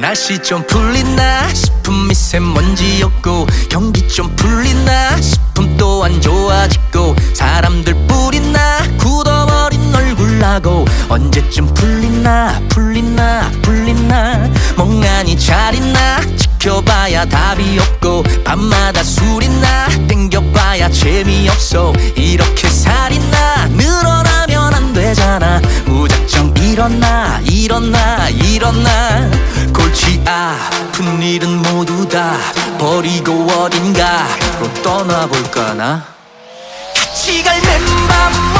날씨 좀 풀리나 싶은 미세먼지였고 경기 좀 풀리나 싶음 또안 좋아지고 사람들 뿌리나 굳어버린 얼굴 나고 언제쯤 풀리나 풀리나 풀리나. 멍하니 잘 있나 지켜봐야 답이 없고 밤마다 술이나 땡겨봐야 재미없어. 이렇게 살이나 늘어나면 안 되잖아. 무작정 일어나 일어나 일어나 골치 아픈 일은 모두 다 버리고 어딘가로 떠나볼까 나? 같이 갈 멤버